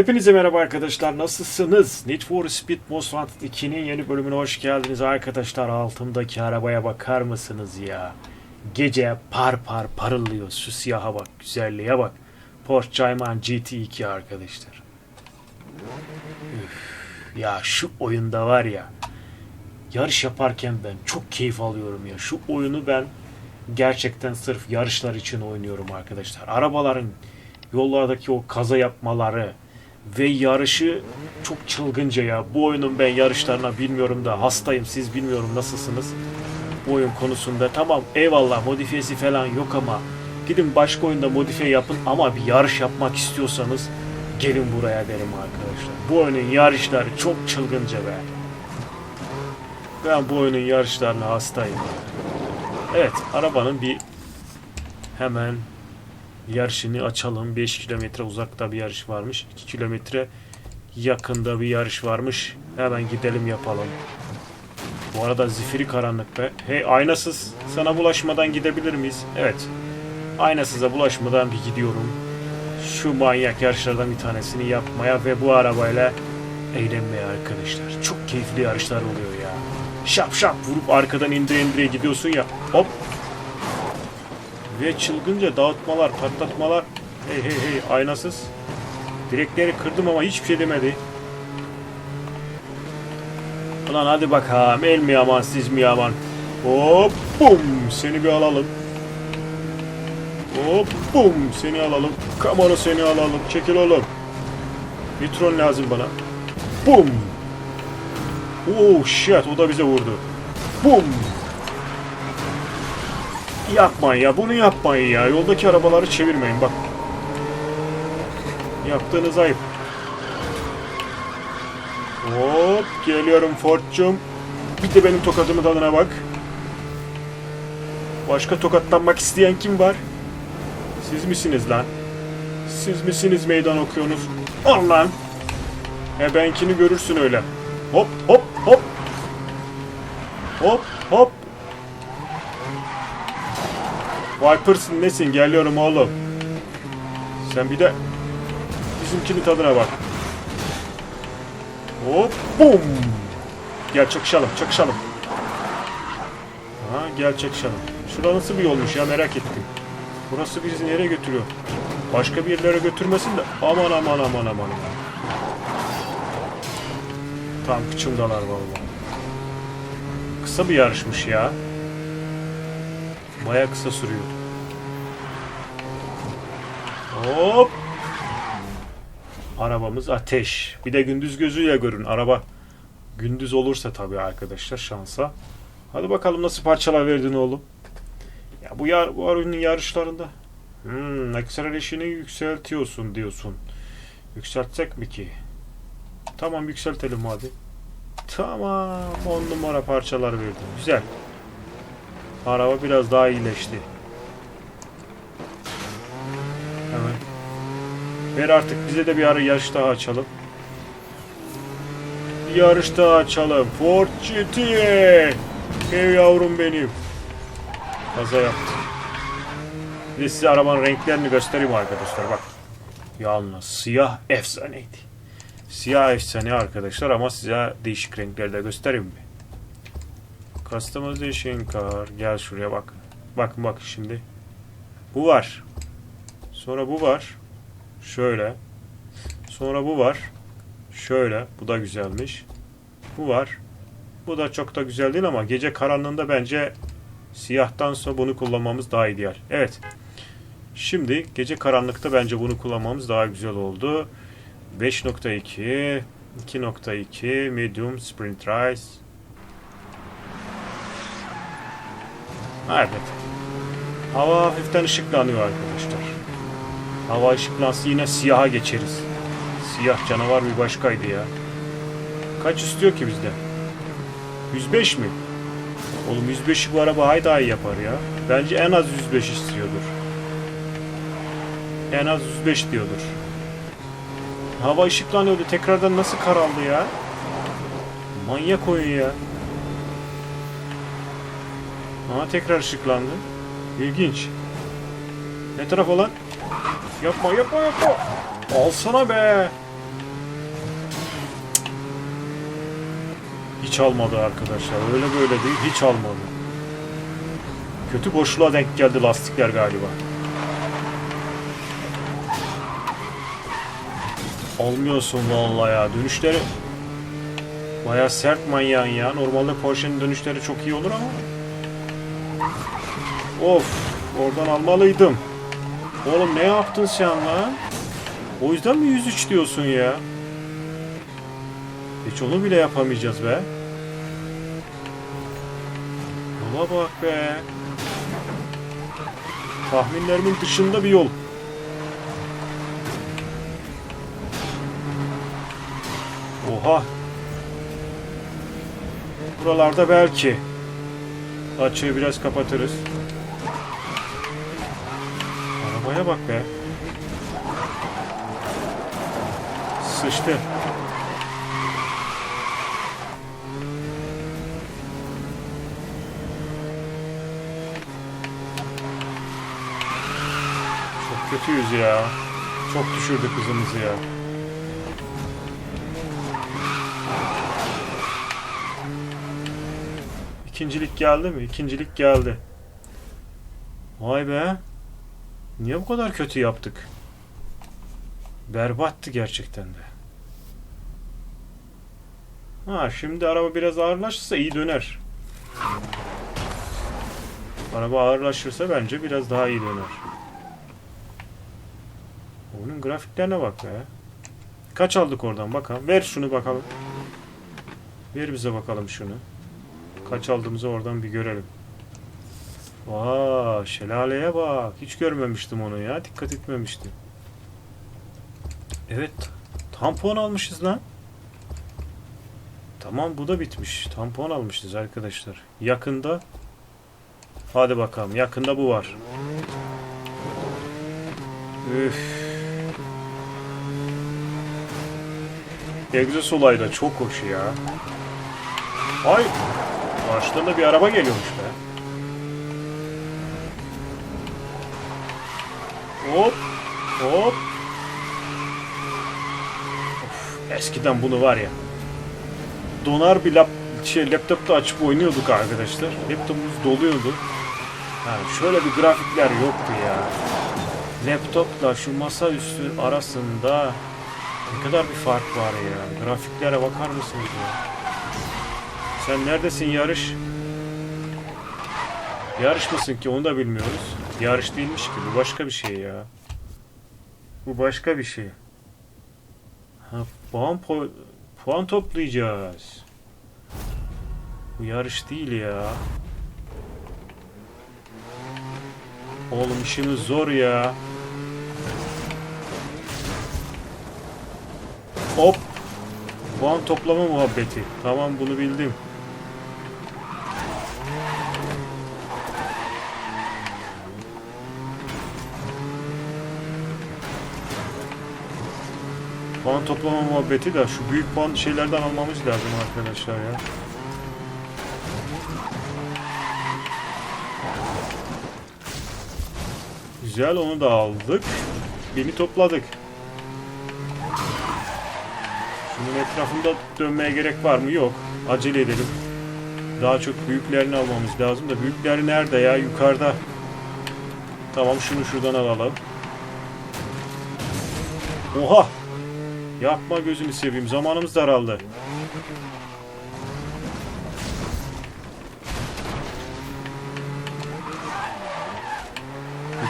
Hepinize merhaba arkadaşlar. Nasılsınız? Need for Speed Most Wanted 2'nin yeni bölümüne hoş geldiniz arkadaşlar. Altımdaki arabaya bakar mısınız ya? Gece par par parıldıyor. Şu siyaha bak, güzelliğe bak. Porsche Cayman GT2 arkadaşlar. Üf, ya şu oyunda var ya. Yarış yaparken ben çok keyif alıyorum ya. Şu oyunu ben gerçekten sırf yarışlar için oynuyorum arkadaşlar. Arabaların yollardaki o kaza yapmaları ve yarışı çok çılgınca ya. Bu oyunun ben yarışlarına bilmiyorum da hastayım. Siz bilmiyorum nasılsınız bu oyun konusunda. Tamam eyvallah modifiyesi falan yok ama gidin başka oyunda modifiye yapın ama bir yarış yapmak istiyorsanız gelin buraya derim arkadaşlar. Bu oyunun yarışları çok çılgınca be. Ben bu oyunun yarışlarına hastayım. Evet, arabanın bir hemen yarışını açalım. 5 kilometre uzakta bir yarış varmış. 2 kilometre yakında bir yarış varmış. Hemen gidelim yapalım. Bu arada zifiri karanlık be. Hey aynasız sana bulaşmadan gidebilir miyiz? Evet. Aynasıza bulaşmadan bir gidiyorum. Şu manyak yarışlardan bir tanesini yapmaya ve bu arabayla eğlenmeye arkadaşlar. Çok keyifli yarışlar oluyor ya. Şap şap vurup arkadan indire indire gidiyorsun ya. Hop. Ve çılgınca dağıtmalar, patlatmalar. Hey hey hey aynasız. Direkleri kırdım ama hiçbir şey demedi. Ulan hadi bakalım el mi yaman siz mi yaman. Hop bum seni bir alalım. Hop bum seni alalım. Kamera seni alalım. Çekil oğlum. Nitron lazım bana. Bum. Oh shit o da bize vurdu. Bum. Yapmayın ya bunu yapmayın ya. Yoldaki arabaları çevirmeyin bak. Yaptığınız ayıp. Hop geliyorum Ford'cum. Bir de benim tokatımın tadına bak. Başka tokatlanmak isteyen kim var? Siz misiniz lan? Siz misiniz meydan okuyorsunuz? Al. He benkini görürsün öyle. Hop hop hop. Hop hop. Vipers'ın nesin? Geliyorum oğlum. Sen bir de bizimkinin tadına bak. Hop bum. Gel çakışalım çakışalım. Ha gel çakışalım. Şurada nasıl bir yolmuş ya merak ettim. Burası bizi nereye götürüyor? Başka bir yerlere götürmesin de aman aman aman aman. Tam kıçımdalar vallahi. Kısa bir yarışmış ya. Baya kısa sürüyor. Hop. Arabamız ateş. Bir de gündüz gözüyle görün. Araba gündüz olursa tabii arkadaşlar şansa. Hadi bakalım nasıl parçalar verdin oğlum. Ya bu yar bu oyunun yarışlarında hmm, acceleration yükseltiyorsun diyorsun. Yükseltsek mi ki? Tamam yükseltelim hadi. Tamam on numara parçalar verdim. Güzel. Araba biraz daha iyileşti. Hemen. Ver artık bize de bir ara yarış daha açalım. Bir yarış daha açalım. Ford GT. Ey yavrum benim. Kaza yaptı. Bir de size arabanın renklerini göstereyim arkadaşlar bak. Yalnız siyah efsaneydi. Siyah efsane arkadaşlar ama size değişik renklerde göstereyim mi? Customization car. Gel şuraya bak. Bakın bak şimdi. Bu var. Sonra bu var. Şöyle. Sonra bu var. Şöyle. Bu da güzelmiş. Bu var. Bu da çok da güzel değil ama gece karanlığında bence siyahtan sonra bunu kullanmamız daha ideal. Evet. Şimdi gece karanlıkta bence bunu kullanmamız daha güzel oldu. 5.2 2.2 medium sprint race Evet. Hava hafiften ışıklanıyor arkadaşlar. Hava ışıklansa yine siyaha geçeriz. Siyah canavar bir başkaydı ya. Kaç istiyor ki bizde? 105 mi? Oğlum 105'i bu araba hay daha iyi yapar ya. Bence en az 105 istiyordur. En az 105 diyordur. Hava ışıklanıyordu. Tekrardan nasıl karaldı ya? Manyak oyun ya. Ama tekrar ışıklandı. İlginç. Ne taraf olan? Yapma yapma yapma. Alsana be. Hiç almadı arkadaşlar. Öyle böyle değil. Hiç almadı. Kötü boşluğa denk geldi lastikler galiba. Almıyorsun vallahi ya. Dönüşleri Baya sert manyağın ya. Normalde Porsche'nin dönüşleri çok iyi olur ama Of. Oradan almalıydım. Oğlum ne yaptın sen lan? O yüzden mi 103 diyorsun ya? Hiç onu bile yapamayacağız be. Yola bak be. Tahminlerimin dışında bir yol. Oha. Buralarda belki. Açığı biraz kapatırız. Arabaya bak be. Sıçtı. Çok kötüyüz ya. Çok düşürdük hızımızı ya. İkincilik geldi mi? İkincilik geldi. Vay be. Niye bu kadar kötü yaptık? Berbattı gerçekten de. Ha şimdi araba biraz ağırlaşırsa iyi döner. Araba ağırlaşırsa bence biraz daha iyi döner. Onun grafiklerine bak be. Kaç aldık oradan bakalım. Ver şunu bakalım. Ver bize bakalım şunu. Kaç aldığımızı oradan bir görelim. Vaa şelaleye bak. Hiç görmemiştim onu ya. Dikkat etmemiştim. Evet. Tampon almışız lan. Tamam bu da bitmiş. Tampon almışız arkadaşlar. Yakında Hadi bakalım. Yakında bu var. Üf. Egzoz olayı da çok hoş ya. Ay. Karşıdan da bir araba geliyormuş be. Hop. Hop. Of, eskiden bunu var ya. Donar bir lap, şey, laptopta açıp oynuyorduk arkadaşlar. Laptopumuz doluyordu. Ha, şöyle bir grafikler yoktu ya. Laptopla şu masaüstü arasında ne kadar bir fark var ya. Grafiklere bakar mısınız ya? Sen neredesin yarış? Yarış mısın ki onu da bilmiyoruz. Yarış değilmiş ki bu başka bir şey ya. Bu başka bir şey. Ha, puan, puan toplayacağız. Bu yarış değil ya. Oğlum işimiz zor ya. Hop. Puan toplama muhabbeti. Tamam bunu bildim. Puan toplama muhabbeti de şu büyük puan şeylerden almamız lazım arkadaşlar ya. Güzel onu da aldık. Beni topladık. Şunun etrafında dönmeye gerek var mı? Yok. Acele edelim. Daha çok büyüklerini almamız lazım da büyükleri nerede ya? Yukarıda. Tamam şunu şuradan alalım. Oha! Yapma gözünü seveyim. Zamanımız daraldı.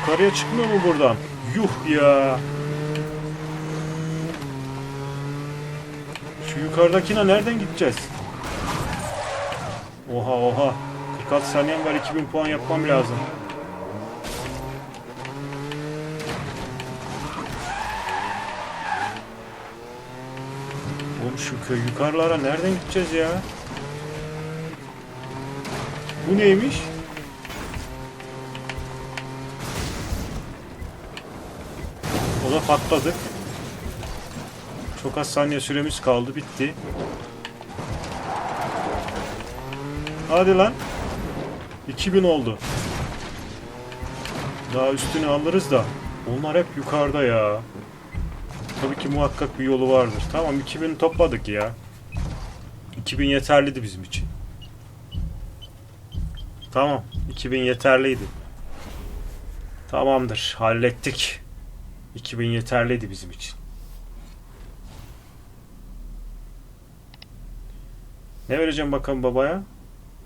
Yukarıya çıkmıyor mu buradan? Yuh ya. Şu yukarıdakine nereden gideceğiz? Oha oha. 46 saniyem var 2000 puan yapmam lazım. Köy yukarılara nereden gideceğiz ya? Bu neymiş? O da patladık. Çok az saniye süremiz kaldı. Bitti. Hadi lan. 2000 oldu. Daha üstünü alırız da. Onlar hep yukarıda ya. Tabii ki muhakkak bir yolu vardır. Tamam 2000 topladık ya. 2000 yeterliydi bizim için. Tamam. 2000 yeterliydi. Tamamdır. Hallettik. 2000 yeterliydi bizim için. Ne vereceğim bakalım babaya?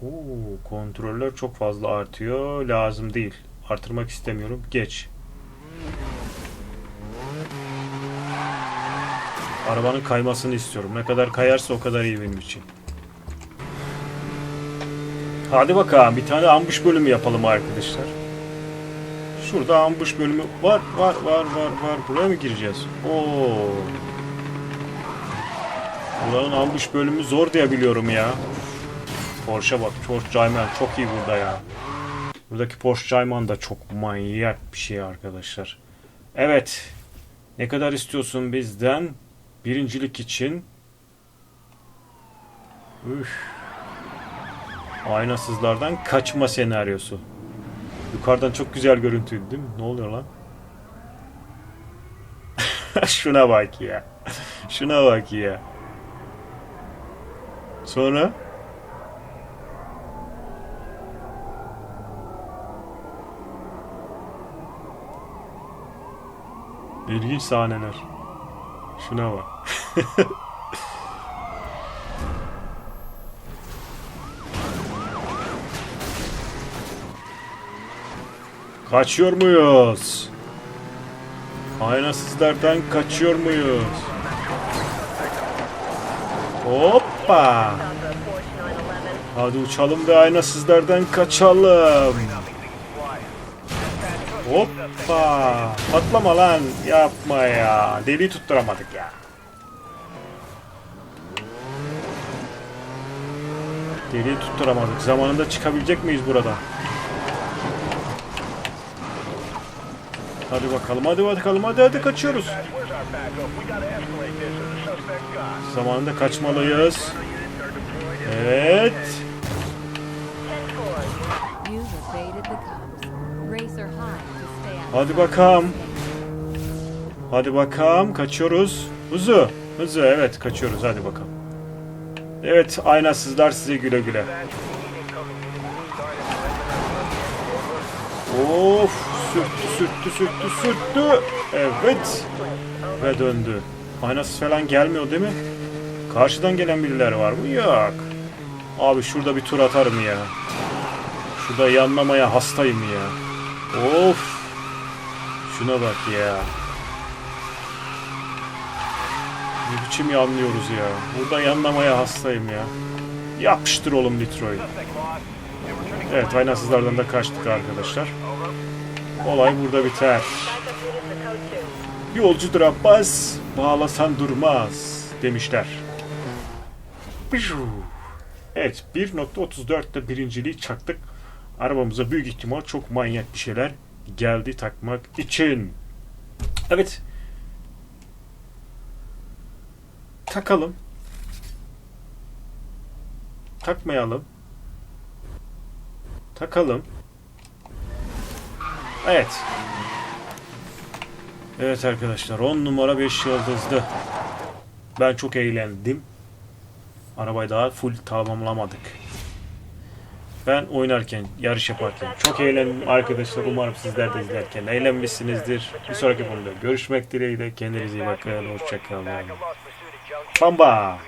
Oo, kontroller çok fazla artıyor. Lazım değil. Artırmak istemiyorum. Geç. Arabanın kaymasını istiyorum. Ne kadar kayarsa o kadar iyi benim için. Hadi bakalım bir tane ambush bölümü yapalım arkadaşlar. Şurada ambush bölümü var var var var var. Buraya mı gireceğiz? Oo. Buranın ambush bölümü zor diye biliyorum ya. Porsche bak. Porsche Cayman çok iyi burada ya. Buradaki Porsche Cayman da çok manyak bir şey arkadaşlar. Evet. Ne kadar istiyorsun bizden? Birincilik için. Üf. Aynasızlardan kaçma senaryosu. Yukarıdan çok güzel görüntüydü değil mi? Ne oluyor lan? Şuna bak ya. Şuna bak ya. Sonra? İlginç sahneler. Şuna bak. Kaçıyor muyuz? Aynasızlardan kaçıyor muyuz? Hoppa! Hadi uçalım ve aynasızlardan kaçalım. Hoppa! Patlama lan! Yapma ya! Deliği tutturamadık ya. Deliği tutturamadık. Zamanında çıkabilecek miyiz buradan? Hadi bakalım, hadi bakalım, hadi hadi kaçıyoruz. Zamanında kaçmalıyız. Evet. Hadi bakalım. Hadi bakalım, kaçıyoruz. Hızlı, hızlı, evet kaçıyoruz, hadi bakalım. Evet, aynasızlar size güle güle. Of, sürttü, sürttü, sürttü, sürttü. Evet. Ve döndü. Aynasız falan gelmiyor değil mi? Karşıdan gelen birileri var mı? Yok. Abi şurada bir tur atarım ya. Şurada yanlamaya hastayım ya. Of. Şuna bak ya. Ne biçim yanlıyoruz ya. Burada yanlamaya hastayım ya. Yapıştır oğlum Detroit. Evet aynasızlardan da kaçtık arkadaşlar. Olay burada biter. Yolcudur Abbas, bağlasan durmaz demişler. Evet 1.34'te birinciliği çaktık. Arabamıza büyük ihtimal çok manyak bir şeyler geldi takmak için. Evet. Takalım. Takmayalım. Takalım. Evet. Evet arkadaşlar 10 numara 5 yıldızlı. Ben çok eğlendim. Arabayı daha full tamamlamadık. Ben oynarken, yarış yaparken çok eğlendim arkadaşlar. Umarım sizler de izlerken eğlenmişsinizdir. Bir sonraki konuda görüşmek dileğiyle. Kendinize iyi bakın. Hoşçakalın. Bamba.